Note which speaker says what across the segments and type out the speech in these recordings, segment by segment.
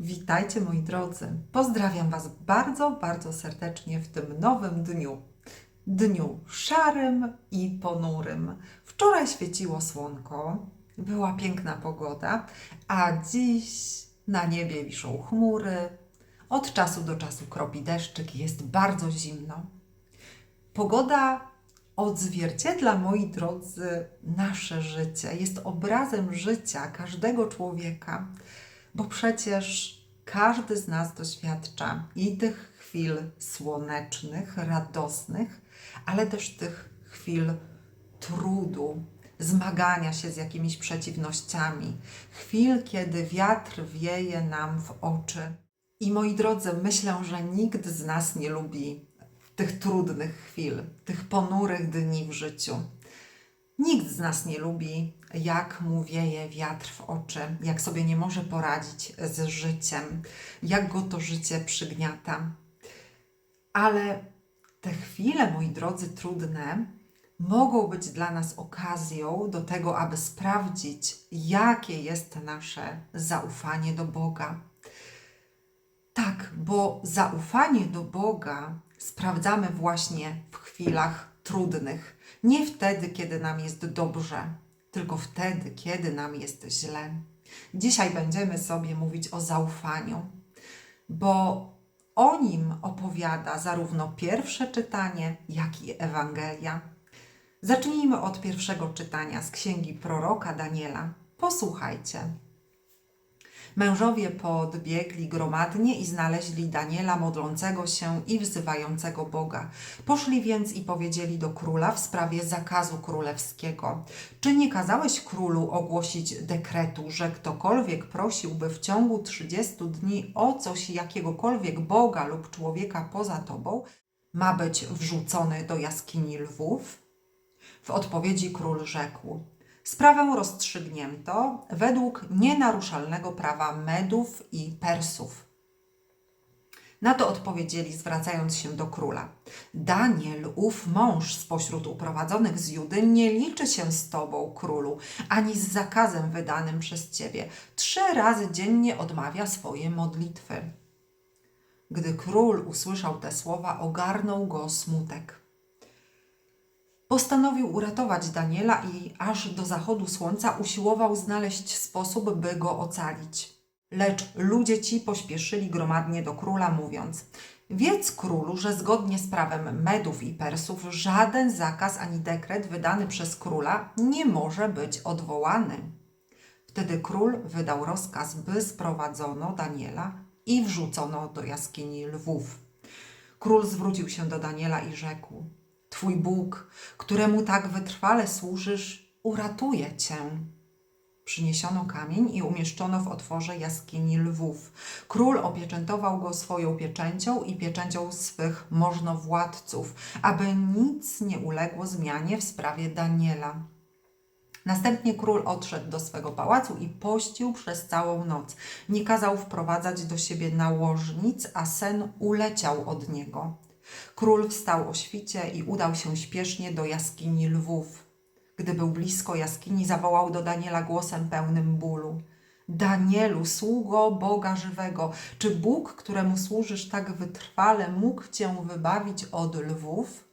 Speaker 1: Witajcie moi drodzy. Pozdrawiam Was bardzo, bardzo serdecznie w tym nowym dniu. Dniu szarym i ponurym. Wczoraj świeciło słonko, była piękna pogoda, a dziś na niebie wiszą chmury. Od czasu do czasu kropi deszczyk, jest bardzo zimno. Pogoda odzwierciedla, moi drodzy, nasze życie, jest obrazem życia każdego człowieka, bo przecież każdy z nas doświadcza i tych chwil słonecznych, radosnych, ale też tych chwil trudu, zmagania się z jakimiś przeciwnościami, chwil, kiedy wiatr wieje nam w oczy. I moi drodzy, myślę, że nikt z nas nie lubi tych trudnych chwil, tych ponurych dni w życiu. Nikt z nas nie lubi, jak mu wieje wiatr w oczy, jak sobie nie może poradzić z życiem, jak go to życie przygniata. Ale te chwile, moi drodzy, trudne, mogą być dla nas okazją do tego, aby sprawdzić, jakie jest nasze zaufanie do Boga. Tak, bo zaufanie do Boga sprawdzamy właśnie w chwilach trudnych. Nie wtedy, kiedy nam jest dobrze, tylko wtedy, kiedy nam jest źle. Dzisiaj będziemy sobie mówić o zaufaniu, bo o nim opowiada zarówno pierwsze czytanie, jak i Ewangelia. Zacznijmy od pierwszego czytania z księgi proroka Daniela. Posłuchajcie. Mężowie podbiegli gromadnie i znaleźli Daniela modlącego się i wzywającego Boga. Poszli więc i powiedzieli do króla w sprawie zakazu królewskiego. Czy nie kazałeś królu ogłosić dekretu, że ktokolwiek prosiłby w ciągu 30 dni o coś jakiegokolwiek Boga lub człowieka poza tobą, ma być wrzucony do jaskini lwów? W odpowiedzi król rzekł: Sprawę rozstrzygnięto według nienaruszalnego prawa Medów i Persów. Na to odpowiedzieli, zwracając się do króla: Daniel, ów mąż spośród uprowadzonych z Judy, nie liczy się z tobą, królu, ani z zakazem wydanym przez ciebie. Trzy razy dziennie odmawia swoje modlitwy. Gdy król usłyszał te słowa, ogarnął go smutek. Postanowił uratować Daniela i aż do zachodu słońca usiłował znaleźć sposób, by go ocalić. Lecz ludzie ci pośpieszyli gromadnie do króla, mówiąc: Wiedz królu, że zgodnie z prawem Medów i Persów żaden zakaz ani dekret wydany przez króla nie może być odwołany. Wtedy król wydał rozkaz, by sprowadzono Daniela i wrzucono do jaskini lwów. Król zwrócił się do Daniela i rzekł: Twój Bóg, któremu tak wytrwale służysz, uratuje cię. Przyniesiono kamień i umieszczono w otworze jaskini lwów. Król opieczętował go swoją pieczęcią i pieczęcią swych możnowładców, aby nic nie uległo zmianie w sprawie Daniela. Następnie król odszedł do swego pałacu i pościł przez całą noc. Nie kazał wprowadzać do siebie nałożnic, a sen uleciał od niego. Król wstał o świcie i udał się śpiesznie do jaskini lwów. Gdy był blisko jaskini, zawołał do Daniela głosem pełnym bólu. Danielu, sługo Boga żywego, czy Bóg, któremu służysz tak wytrwale, mógł cię wybawić od lwów?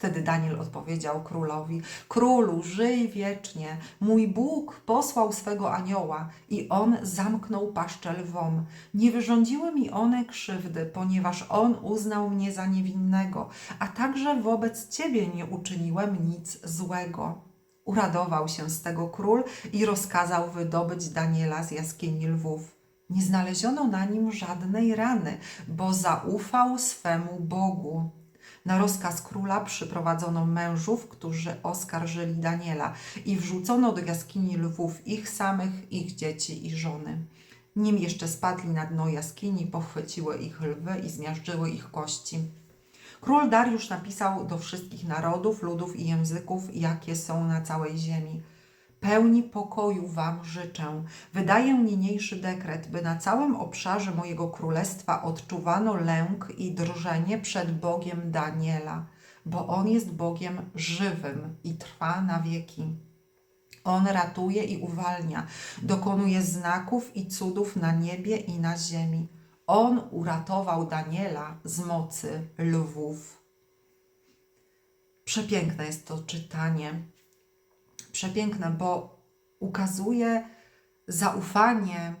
Speaker 1: Wtedy Daniel odpowiedział królowi: Królu, żyj wiecznie. Mój Bóg posłał swego anioła i on zamknął paszczę lwom. Nie wyrządziły mi one krzywdy, ponieważ on uznał mnie za niewinnego, a także wobec ciebie nie uczyniłem nic złego. Uradował się z tego król i rozkazał wydobyć Daniela z jaskini lwów. Nie znaleziono na nim żadnej rany, bo zaufał swemu Bogu. Na rozkaz króla przyprowadzono mężów, którzy oskarżyli Daniela i wrzucono do jaskini lwów ich samych, ich dzieci i żony. Nim jeszcze spadli na dno jaskini, pochwyciły ich lwy i zmiażdżyły ich kości. Król Dariusz napisał do wszystkich narodów, ludów i języków, jakie są na całej ziemi. Pełni pokoju wam życzę. Wydaję niniejszy dekret, by na całym obszarze mojego królestwa odczuwano lęk i drżenie przed Bogiem Daniela, bo on jest Bogiem żywym i trwa na wieki. On ratuje i uwalnia, dokonuje znaków i cudów na niebie i na ziemi. On uratował Daniela z mocy lwów. Przepiękne jest to czytanie. Przepiękne, bo ukazuje zaufanie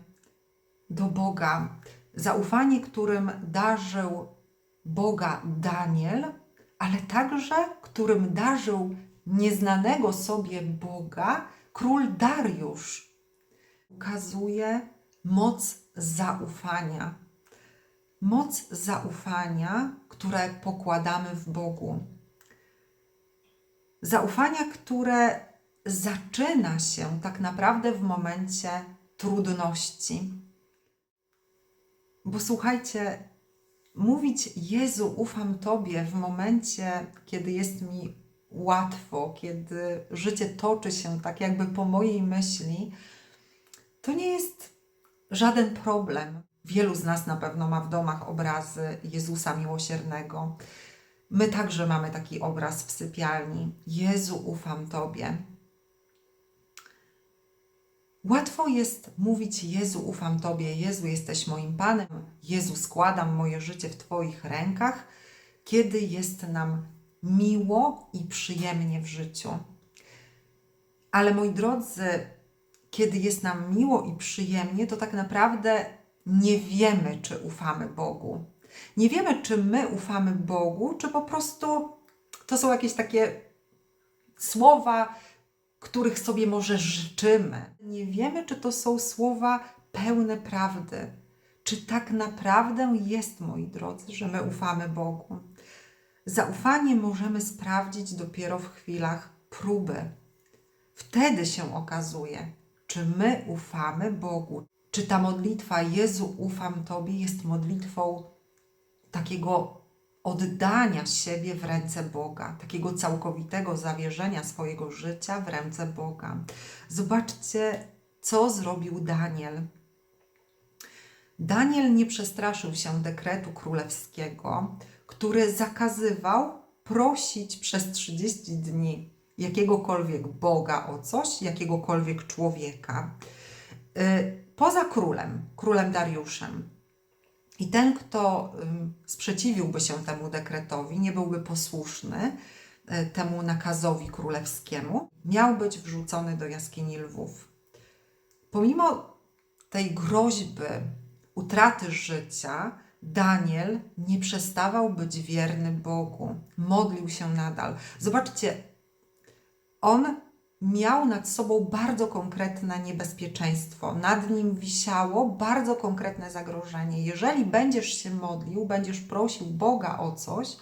Speaker 1: do Boga. Zaufanie, którym darzył Boga Daniel, ale także którym darzył nieznanego sobie Boga król Dariusz. Ukazuje moc zaufania. Moc zaufania, które pokładamy w Bogu. Zaufania, które zaczyna się tak naprawdę w momencie trudności. Bo słuchajcie, mówić Jezu, ufam Tobie w momencie, kiedy jest mi łatwo, kiedy życie toczy się tak jakby po mojej myśli, to nie jest żaden problem. Wielu z nas na pewno ma w domach obrazy Jezusa Miłosiernego. My także mamy taki obraz w sypialni. Jezu, ufam Tobie. Łatwo jest mówić: Jezu, ufam Tobie, Jezu, jesteś moim Panem, Jezu, składam moje życie w Twoich rękach, kiedy jest nam miło i przyjemnie w życiu. Ale moi drodzy, kiedy jest nam miło i przyjemnie, to tak naprawdę nie wiemy, czy ufamy Bogu. Nie wiemy, czy my ufamy Bogu, czy po prostu to są jakieś takie słowa, których sobie może życzymy. Nie wiemy, czy to są słowa pełne prawdy. Czy tak naprawdę jest, moi drodzy, że my ufamy Bogu? Zaufanie możemy sprawdzić dopiero w chwilach próby. Wtedy się okazuje, czy my ufamy Bogu. Czy ta modlitwa Jezu, ufam Tobie jest modlitwą takiego oddania siebie w ręce Boga, takiego całkowitego zawierzenia swojego życia w ręce Boga. Zobaczcie, co zrobił Daniel. Daniel nie przestraszył się dekretu królewskiego, który zakazywał prosić przez 30 dni jakiegokolwiek Boga o coś, jakiegokolwiek człowieka. Y, Poza królem, królem Dariuszem, i ten, kto sprzeciwiłby się temu dekretowi, nie byłby posłuszny y, temu nakazowi królewskiemu, miał być wrzucony do jaskini lwów. Pomimo tej groźby utraty życia, Daniel nie przestawał być wierny Bogu. Modlił się nadal. Zobaczcie, on miał nad sobą bardzo konkretne niebezpieczeństwo. Nad nim wisiało bardzo konkretne zagrożenie. Jeżeli będziesz się modlił, będziesz prosił Boga o coś,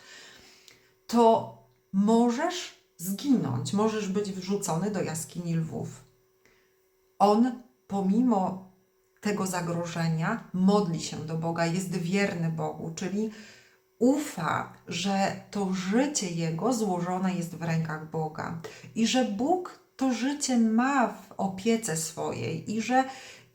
Speaker 1: to możesz zginąć, możesz być wrzucony do jaskini lwów. On, pomimo tego zagrożenia, modli się do Boga, jest wierny Bogu, czyli ufa, że to życie jego złożone jest w rękach Boga i że Bóg to życie ma w opiece swojej i że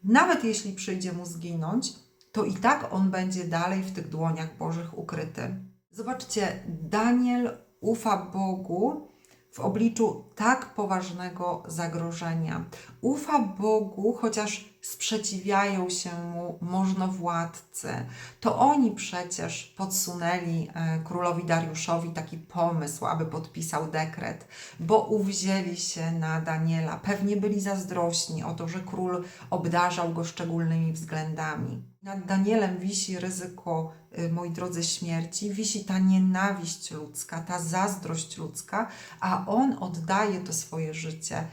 Speaker 1: nawet jeśli przyjdzie mu zginąć, to i tak on będzie dalej w tych dłoniach Bożych ukryty. Zobaczcie, Daniel ufa Bogu w obliczu tak poważnego zagrożenia. Ufa Bogu, chociaż sprzeciwiają się mu możnowładcy. To oni przecież podsunęli e, królowi Dariuszowi taki pomysł, aby podpisał dekret, bo uwzięli się na Daniela. Pewnie byli zazdrośni o to, że król obdarzał go szczególnymi względami. Nad Danielem wisi ryzyko, y, moi drodzy, śmierci, wisi ta nienawiść ludzka, ta zazdrość ludzka, a on oddaje to swoje życie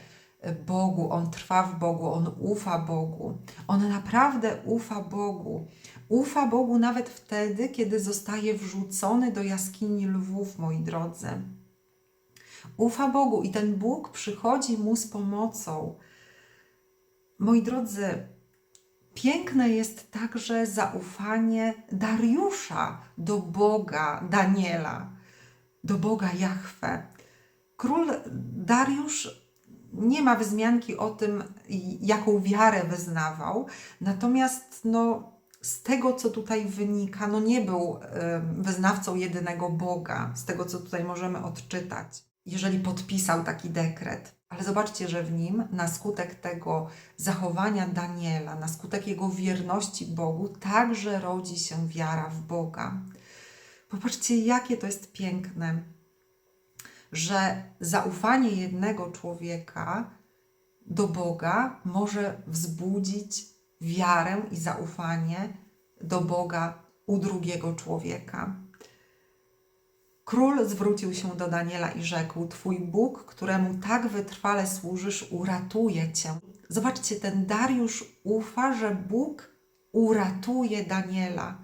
Speaker 1: Bogu, on trwa w Bogu, on ufa Bogu. On naprawdę ufa Bogu. Ufa Bogu nawet wtedy, kiedy zostaje wrzucony do jaskini lwów, moi drodzy. Ufa Bogu i ten Bóg przychodzi mu z pomocą. Moi drodzy, Piękne jest także zaufanie Dariusza do Boga Daniela, do Boga Jahwe. Król Dariusz nie ma wzmianki o tym, jaką wiarę wyznawał, natomiast no, z tego, co tutaj wynika, no nie był wyznawcą jedynego Boga, z tego, co tutaj możemy odczytać, jeżeli podpisał taki dekret. Ale zobaczcie, że w nim, na skutek tego zachowania Daniela, na skutek jego wierności Bogu, także rodzi się wiara w Boga. Popatrzcie, jakie to jest piękne, że zaufanie jednego człowieka do Boga może wzbudzić wiarę i zaufanie do Boga u drugiego człowieka. Król zwrócił się do Daniela i rzekł: Twój Bóg, któremu tak wytrwale służysz, uratuje cię. Zobaczcie, ten Dariusz ufa, że Bóg uratuje Daniela.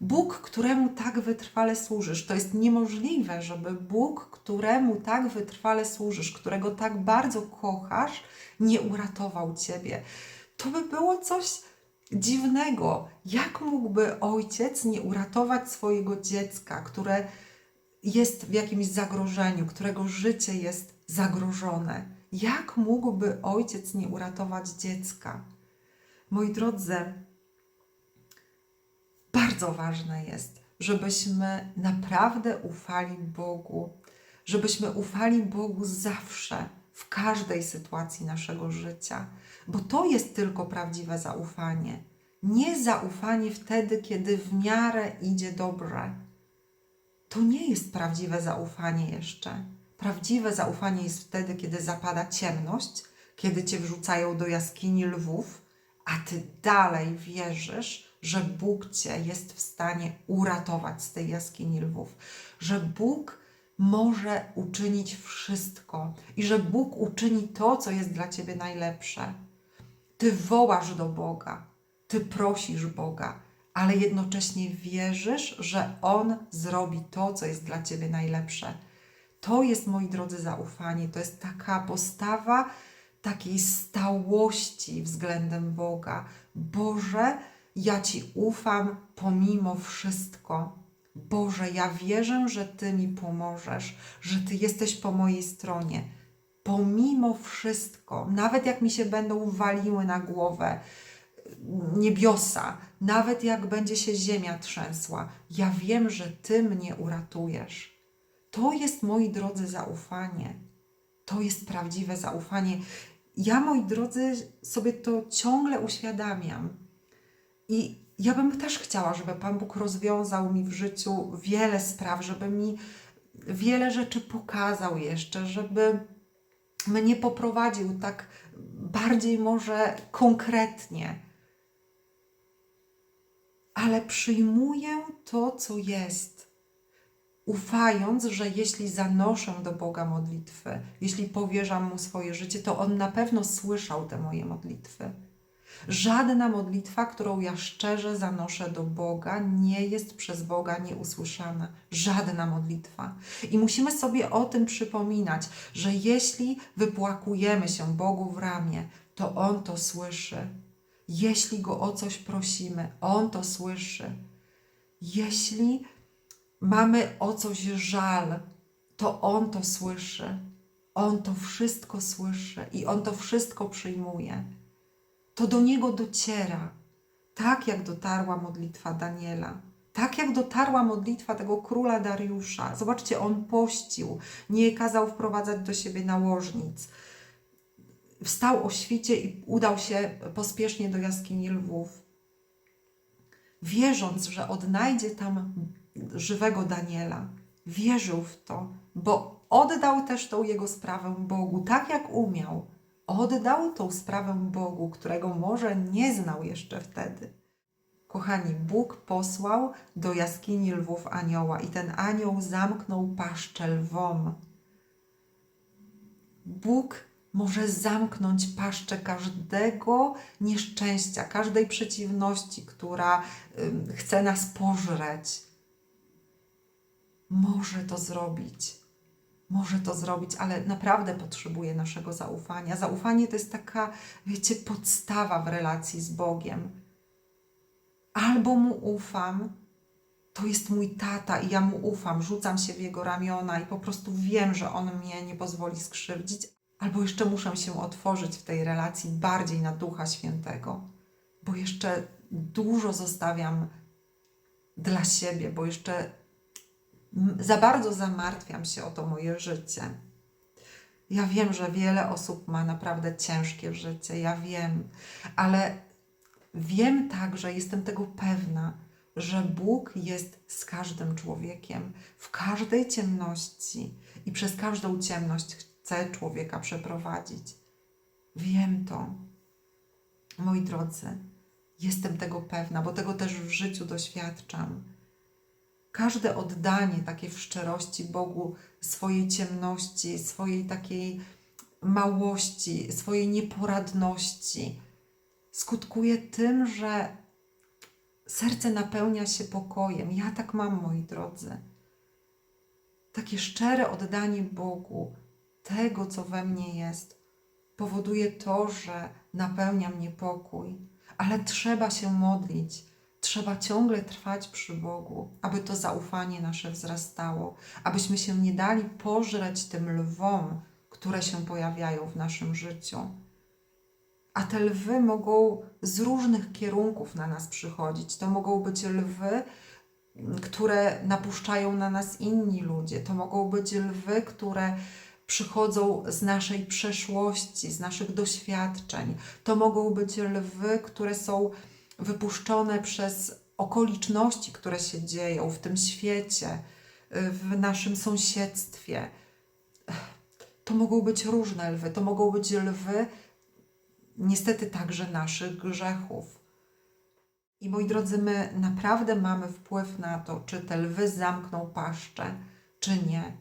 Speaker 1: Bóg, któremu tak wytrwale służysz. To jest niemożliwe, żeby Bóg, któremu tak wytrwale służysz, którego tak bardzo kochasz, nie uratował ciebie. To by było coś dziwnego. Jak mógłby ojciec nie uratować swojego dziecka, które jest w jakimś zagrożeniu, którego życie jest zagrożone? Jak mógłby ojciec nie uratować dziecka? Moi drodzy, bardzo ważne jest, żebyśmy naprawdę ufali Bogu, żebyśmy ufali Bogu zawsze, w każdej sytuacji naszego życia, bo to jest tylko prawdziwe zaufanie. Nie zaufanie wtedy, kiedy w miarę idzie dobrze. To nie jest prawdziwe zaufanie jeszcze. Prawdziwe zaufanie jest wtedy, kiedy zapada ciemność, kiedy cię wrzucają do jaskini lwów, a ty dalej wierzysz, że Bóg cię jest w stanie uratować z tej jaskini lwów, że Bóg może uczynić wszystko i że Bóg uczyni to, co jest dla ciebie najlepsze. Ty wołasz do Boga, ty prosisz Boga, ale jednocześnie wierzysz, że On zrobi to, co jest dla ciebie najlepsze. To jest, moi drodzy, zaufanie. To jest taka postawa takiej stałości względem Boga. Boże, ja Ci ufam pomimo wszystko. Boże, ja wierzę, że Ty mi pomożesz, że Ty jesteś po mojej stronie. Pomimo wszystko, nawet jak mi się będą waliły na głowę niebiosa, nawet jak będzie się ziemia trzęsła, ja wiem, że Ty mnie uratujesz. To jest, moi drodzy, zaufanie. To jest prawdziwe zaufanie. Ja, moi drodzy, sobie to ciągle uświadamiam. I ja bym też chciała, żeby Pan Bóg rozwiązał mi w życiu wiele spraw, żeby mi wiele rzeczy pokazał jeszcze, żeby mnie poprowadził tak bardziej może konkretnie. Ale przyjmuję to, co jest, ufając, że jeśli zanoszę do Boga modlitwy, jeśli powierzam Mu swoje życie, to On na pewno słyszał te moje modlitwy. Żadna modlitwa, którą ja szczerze zanoszę do Boga, nie jest przez Boga nieusłyszana. Żadna modlitwa. I musimy sobie o tym przypominać, że jeśli wypłakujemy się Bogu w ramię, to On to słyszy. Jeśli Go o coś prosimy, On to słyszy. Jeśli mamy o coś żal, to On to słyszy. On to wszystko słyszy i On to wszystko przyjmuje to do niego dociera, tak jak dotarła modlitwa Daniela. Tak jak dotarła modlitwa tego króla Dariusza. Zobaczcie, on pościł, nie kazał wprowadzać do siebie nałożnic. Wstał o świcie i udał się pospiesznie do jaskini lwów, wierząc, że odnajdzie tam żywego Daniela. Wierzył w to, bo oddał też tą jego sprawę Bogu, tak jak umiał oddał tą sprawę Bogu, którego może nie znał jeszcze wtedy. Kochani, Bóg posłał do jaskini lwów anioła i ten anioł zamknął paszczę lwom. Bóg może zamknąć paszczę każdego nieszczęścia, każdej przeciwności, która chce nas pożreć. Może to zrobić może to zrobić, ale naprawdę potrzebuje naszego zaufania. Zaufanie to jest taka, wiecie, podstawa w relacji z Bogiem. Albo mu ufam, to jest mój tata i ja mu ufam, rzucam się w jego ramiona i po prostu wiem, że on mnie nie pozwoli skrzywdzić, albo jeszcze muszę się otworzyć w tej relacji bardziej na Ducha Świętego, bo jeszcze dużo zostawiam dla siebie, bo jeszcze za bardzo zamartwiam się o to moje życie. Ja wiem, że wiele osób ma naprawdę ciężkie życie, ja wiem, ale wiem także, jestem tego pewna, że Bóg jest z każdym człowiekiem, w każdej ciemności i przez każdą ciemność chce człowieka przeprowadzić. Wiem to. Moi drodzy, jestem tego pewna, bo tego też w życiu doświadczam. Każde oddanie takie w szczerości Bogu swojej ciemności, swojej takiej małości, swojej nieporadności skutkuje tym, że serce napełnia się pokojem. Ja tak mam, moi drodzy. Takie szczere oddanie Bogu tego, co we mnie jest, powoduje to, że napełnia mnie pokój. Ale trzeba się modlić, trzeba ciągle trwać przy Bogu, aby to zaufanie nasze wzrastało, abyśmy się nie dali pożreć tym lwom, które się pojawiają w naszym życiu. A te lwy mogą z różnych kierunków na nas przychodzić. To mogą być lwy, które napuszczają na nas inni ludzie. To mogą być lwy, które przychodzą z naszej przeszłości, z naszych doświadczeń. To mogą być lwy, które są wypuszczone przez okoliczności, które się dzieją w tym świecie, w naszym sąsiedztwie. To mogą być różne lwy, to mogą być lwy, niestety także naszych grzechów. I moi drodzy, my naprawdę mamy wpływ na to, czy te lwy zamkną paszczę, czy nie.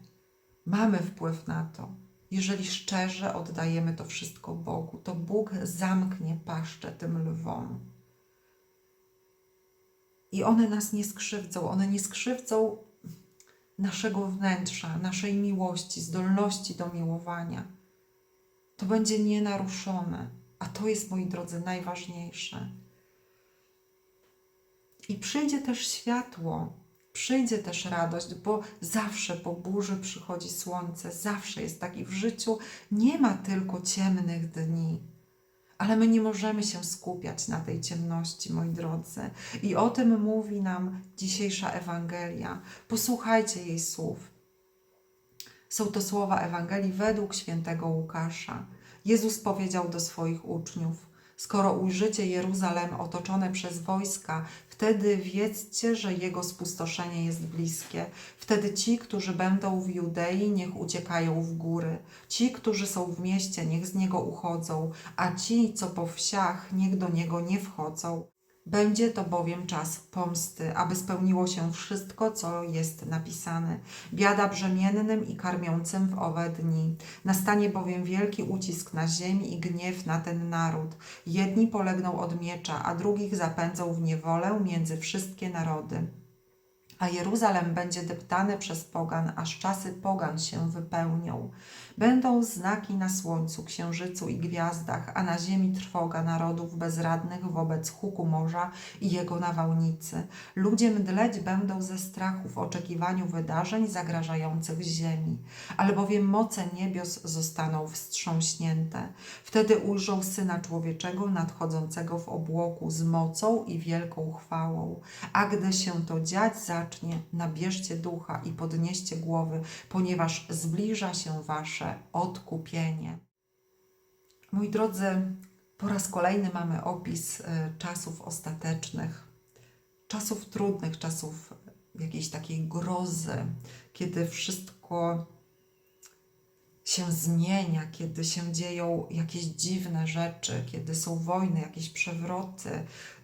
Speaker 1: Mamy wpływ na to. Jeżeli szczerze oddajemy to wszystko Bogu, to Bóg zamknie paszczę tym lwom. I one nas nie skrzywdzą, one nie skrzywdzą naszego wnętrza, naszej miłości, zdolności do miłowania. To będzie nienaruszone, a to jest, moi drodzy, najważniejsze. I przyjdzie też światło, przyjdzie też radość, bo zawsze po burzy przychodzi słońce, zawsze jest tak i w życiu nie ma tylko ciemnych dni. Ale my nie możemy się skupiać na tej ciemności, moi drodzy. I o tym mówi nam dzisiejsza Ewangelia. Posłuchajcie jej słów. Są to słowa Ewangelii według świętego Łukasza. Jezus powiedział do swoich uczniów: Skoro ujrzycie Jeruzalem otoczone przez wojska, wtedy wiedzcie, że jego spustoszenie jest bliskie. Wtedy ci, którzy będą w Judei, niech uciekają w góry. Ci, którzy są w mieście, niech z niego uchodzą, a ci, co po wsiach, niech do niego nie wchodzą. Będzie to bowiem czas pomsty, aby spełniło się wszystko, co jest napisane. Biada brzemiennym i karmiącym w owe dni. Nastanie bowiem wielki ucisk na ziemi i gniew na ten naród. Jedni polegną od miecza, a drugich zapędzą w niewolę między wszystkie narody. A Jeruzalem będzie deptane przez pogan, aż czasy pogan się wypełnią. Będą znaki na słońcu, księżycu i gwiazdach, a na ziemi trwoga narodów bezradnych wobec huku morza i jego nawałnicy. Ludzie mdleć będą ze strachu w oczekiwaniu wydarzeń zagrażających ziemi, albowiem moce niebios zostaną wstrząśnięte. Wtedy ujrzą Syna Człowieczego nadchodzącego w obłoku z mocą i wielką chwałą. A gdy się to dziać zacznie, nabierzcie ducha i podnieście głowy, ponieważ zbliża się wasze odkupienie. Moi drodzy, po raz kolejny mamy opis y, czasów ostatecznych, czasów trudnych, czasów jakiejś takiej grozy, kiedy wszystko się zmienia, kiedy się dzieją jakieś dziwne rzeczy, kiedy są wojny, jakieś przewroty,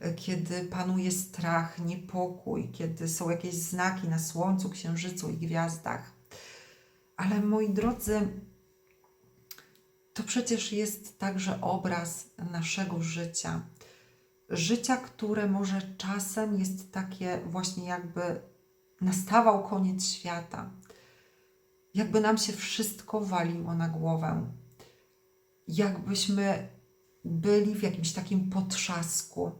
Speaker 1: y, kiedy panuje strach, niepokój, kiedy są jakieś znaki na słońcu, księżycu i gwiazdach. Ale moi drodzy, to przecież jest także obraz naszego życia. Życia, które może czasem jest takie właśnie jakby nastawał koniec świata. Jakby nam się wszystko waliło na głowę. Jakbyśmy byli w jakimś takim potrzasku.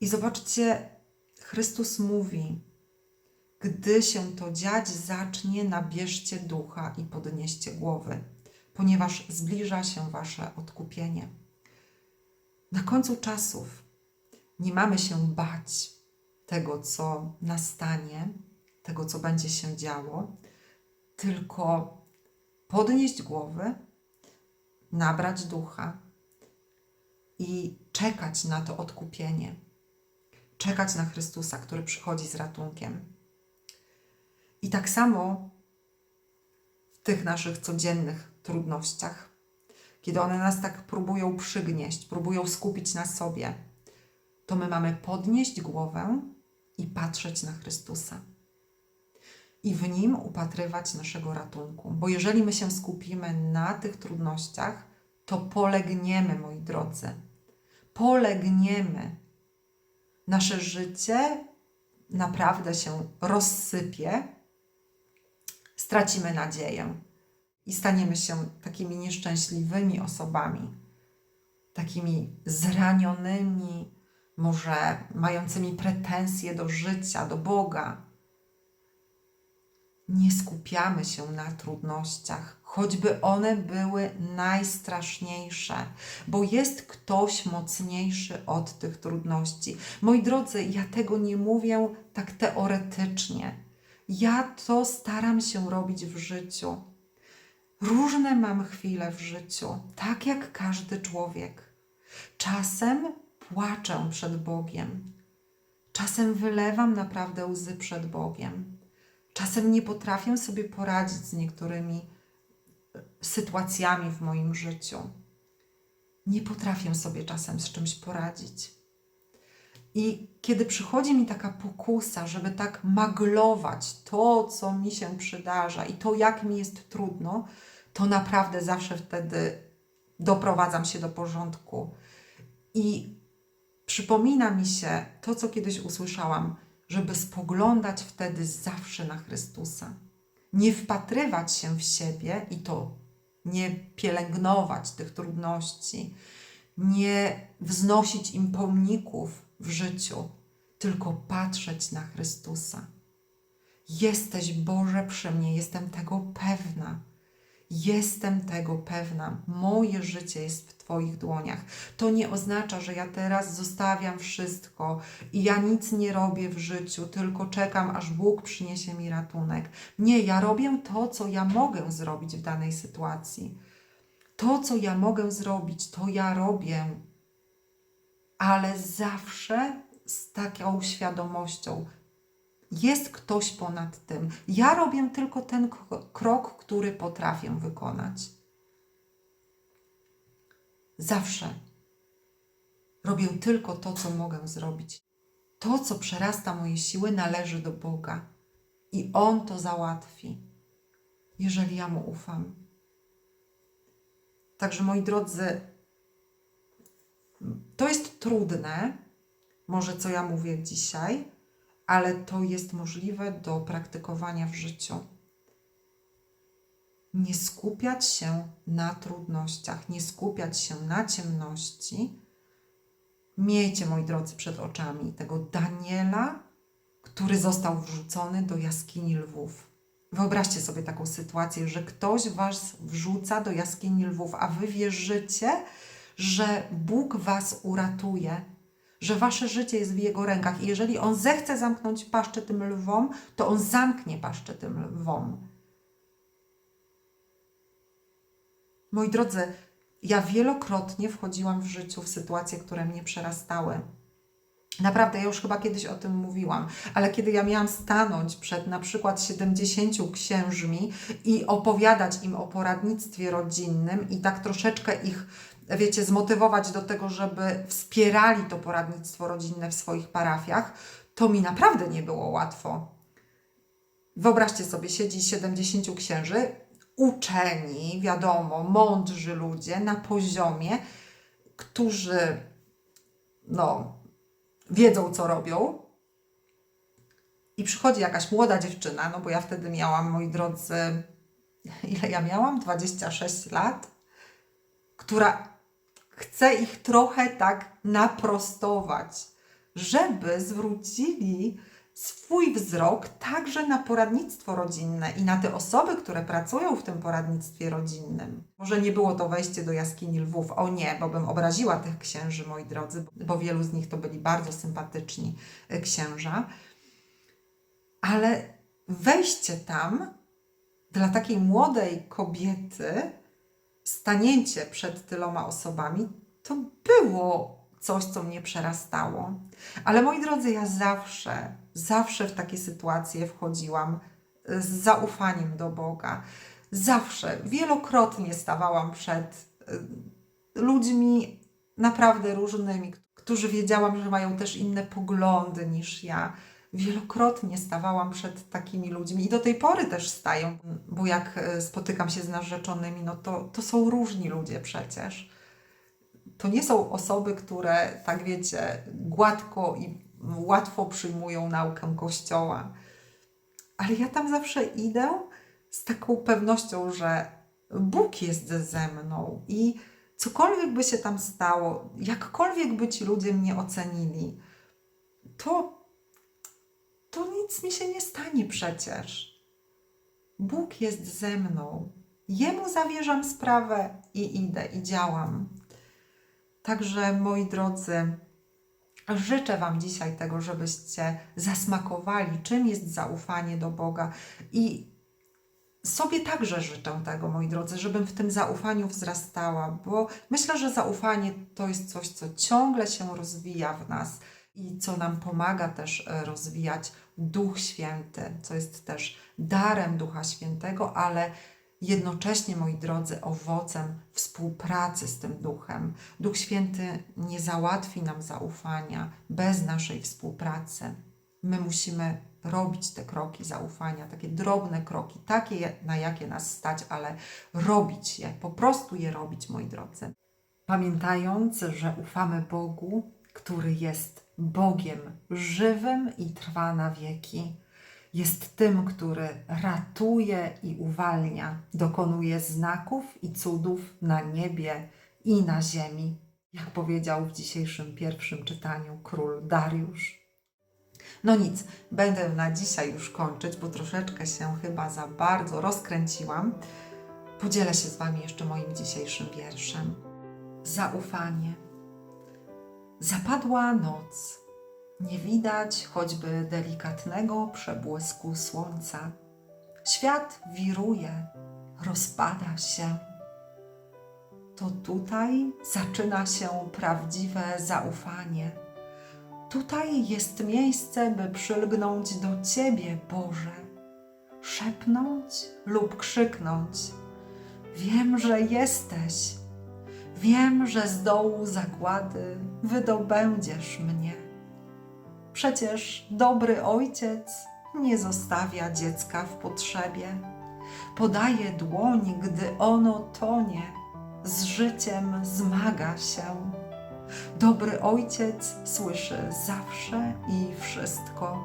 Speaker 1: I zobaczcie, Chrystus mówi: Gdy się to dziać zacznie, nabierzcie ducha i podnieście głowy ponieważ zbliża się Wasze odkupienie. Na końcu czasów nie mamy się bać tego, co nastanie, tego, co będzie się działo, tylko podnieść głowy, nabrać ducha i czekać na to odkupienie. Czekać na Chrystusa, który przychodzi z ratunkiem. I tak samo w tych naszych codziennych trudnościach, kiedy one nas tak próbują przygnieść, próbują skupić na sobie, to my mamy podnieść głowę i patrzeć na Chrystusa. I w nim upatrywać naszego ratunku. Bo jeżeli my się skupimy na tych trudnościach, to polegniemy, moi drodzy. Polegniemy. Nasze życie naprawdę się rozsypie, stracimy nadzieję i staniemy się takimi nieszczęśliwymi osobami, takimi zranionymi, może mającymi pretensje do życia, do Boga. Nie skupiamy się na trudnościach, choćby one były najstraszniejsze, bo jest ktoś mocniejszy od tych trudności. Moi drodzy, ja tego nie mówię tak teoretycznie. Ja to staram się robić w życiu. Różne mam chwile w życiu, tak jak każdy człowiek. Czasem płaczę przed Bogiem, czasem wylewam naprawdę łzy przed Bogiem, czasem nie potrafię sobie poradzić z niektórymi e, sytuacjami w moim życiu. Nie potrafię sobie czasem z czymś poradzić. I kiedy przychodzi mi taka pokusa, żeby tak maglować to, co mi się przydarza i to, jak mi jest trudno, to naprawdę zawsze wtedy doprowadzam się do porządku. I przypomina mi się to, co kiedyś usłyszałam, żeby spoglądać wtedy zawsze na Chrystusa. Nie wpatrywać się w siebie i to nie pielęgnować tych trudności, nie wznosić im pomników w życiu, tylko patrzeć na Chrystusa. Jesteś Boże przy mnie, jestem tego pewna. Jestem tego pewna. Moje życie jest w Twoich dłoniach. To nie oznacza, że ja teraz zostawiam wszystko i ja nic nie robię w życiu, tylko czekam, aż Bóg przyniesie mi ratunek. Nie, ja robię to, co ja mogę zrobić w danej sytuacji. To, co ja mogę zrobić, to ja robię, ale zawsze z taką świadomością, jest ktoś ponad tym. Ja robię tylko ten krok, który potrafię wykonać. Zawsze robię tylko to, co mogę zrobić. To, co przerasta moje siły, należy do Boga i On to załatwi, jeżeli ja Mu ufam. Także moi drodzy, to jest trudne, może co ja mówię dzisiaj, ale to jest możliwe do praktykowania w życiu. Nie skupiać się na trudnościach, nie skupiać się na ciemności. Miejcie, moi drodzy, przed oczami tego Daniela, który został wrzucony do jaskini lwów. Wyobraźcie sobie taką sytuację, że ktoś was wrzuca do jaskini lwów, a wy wierzycie, że Bóg was uratuje, że wasze życie jest w Jego rękach i jeżeli On zechce zamknąć paszczę tym lwom, to On zamknie paszczę tym lwom. Moi drodzy, ja wielokrotnie wchodziłam w życiu w sytuacje, które mnie przerastały. Naprawdę, ja już chyba kiedyś o tym mówiłam, ale kiedy ja miałam stanąć przed na przykład 70 księżmi i opowiadać im o poradnictwie rodzinnym i tak troszeczkę ich, wiecie, zmotywować do tego, żeby wspierali to poradnictwo rodzinne w swoich parafiach, to mi naprawdę nie było łatwo. Wyobraźcie sobie, siedzi 70 księży, uczeni, wiadomo, mądrzy ludzie na poziomie, którzy, no, wiedzą, co robią. I przychodzi jakaś młoda dziewczyna, no bo ja wtedy miałam, moi drodzy, ile ja miałam? 26 lat, która chce ich trochę tak naprostować, żeby zwrócili swój wzrok także na poradnictwo rodzinne i na te osoby, które pracują w tym poradnictwie rodzinnym. Może nie było to wejście do jaskini lwów, o nie, bo bym obraziła tych księży, moi drodzy, bo wielu z nich to byli bardzo sympatyczni e, księża. Ale wejście tam Dla takiej młodej kobiety stanięcie przed tyloma osobami to było coś, co mnie przerastało. Ale moi drodzy, ja zawsze, zawsze w takie sytuacje wchodziłam z zaufaniem do Boga. Zawsze, wielokrotnie stawałam przed y, ludźmi naprawdę różnymi, którzy wiedziałam, że mają też inne poglądy niż ja. Wielokrotnie stawałam przed takimi ludźmi i do tej pory też staję, bo jak e, spotykam się z narzeczonymi, no to, to są różni ludzie przecież. To nie są osoby, które, tak wiecie, gładko i łatwo przyjmują naukę Kościoła. Ale ja tam zawsze idę z taką pewnością, że Bóg jest ze mną i cokolwiek by się tam stało, jakkolwiek by ci ludzie mnie ocenili, to, to nic mi się nie stanie przecież. Bóg jest ze mną. Jemu zawierzam sprawę i idę i działam. Także moi drodzy, życzę Wam dzisiaj tego, żebyście zasmakowali, czym jest zaufanie do Boga. I sobie także życzę tego, moi drodzy, żebym w tym zaufaniu wzrastała, bo myślę, że zaufanie to jest coś, co ciągle się rozwija w nas i co nam pomaga też e, rozwijać Duch Święty, co jest też darem Ducha Świętego, ale jednocześnie, moi drodzy, owocem współpracy z tym Duchem. Duch Święty nie załatwi nam zaufania bez naszej współpracy. My musimy robić te kroki zaufania, takie drobne kroki, takie na jakie nas stać, ale robić je, po prostu je robić, moi drodzy. Pamiętając, że ufamy Bogu, który jest Bogiem żywym i trwa na wieki. Jest tym, który ratuje i uwalnia, dokonuje znaków i cudów na niebie i na ziemi, jak powiedział w dzisiejszym pierwszym czytaniu król Dariusz. No nic, będę na dzisiaj już kończyć, bo troszeczkę się chyba za bardzo rozkręciłam. Podzielę się z Wami jeszcze moim dzisiejszym wierszem. Zaufanie. Zapadła noc. Nie widać choćby delikatnego przebłysku słońca. Świat wiruje, rozpada się. To tutaj zaczyna się prawdziwe zaufanie. Tutaj jest miejsce, by przylgnąć do Ciebie, Boże, szepnąć lub krzyknąć. Wiem, że jesteś. Wiem, że z dołu zagłady wydobędziesz mnie. Przecież dobry ojciec nie zostawia dziecka w potrzebie. Podaje dłoń, gdy ono tonie, z życiem zmaga się. Dobry ojciec słyszy zawsze i wszystko.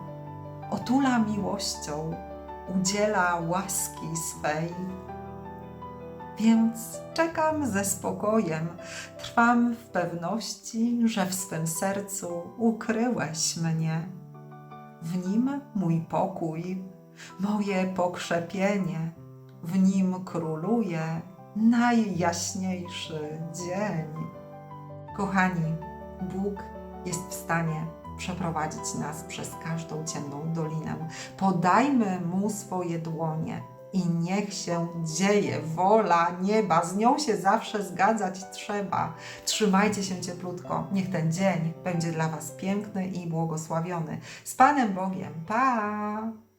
Speaker 1: Otula miłością, udziela łaski swej. Więc czekam ze spokojem, trwam w pewności, że w swym sercu ukryłeś mnie. W nim mój pokój, moje pokrzepienie, w nim króluje najjaśniejszy dzień. Kochani, Bóg jest w stanie przeprowadzić nas przez każdą ciemną dolinę. Podajmy Mu swoje dłonie i niech się dzieje wola nieba. Z nią się zawsze zgadzać trzeba. Trzymajcie się cieplutko. Niech ten dzień będzie dla Was piękny i błogosławiony. Z Panem Bogiem. Pa!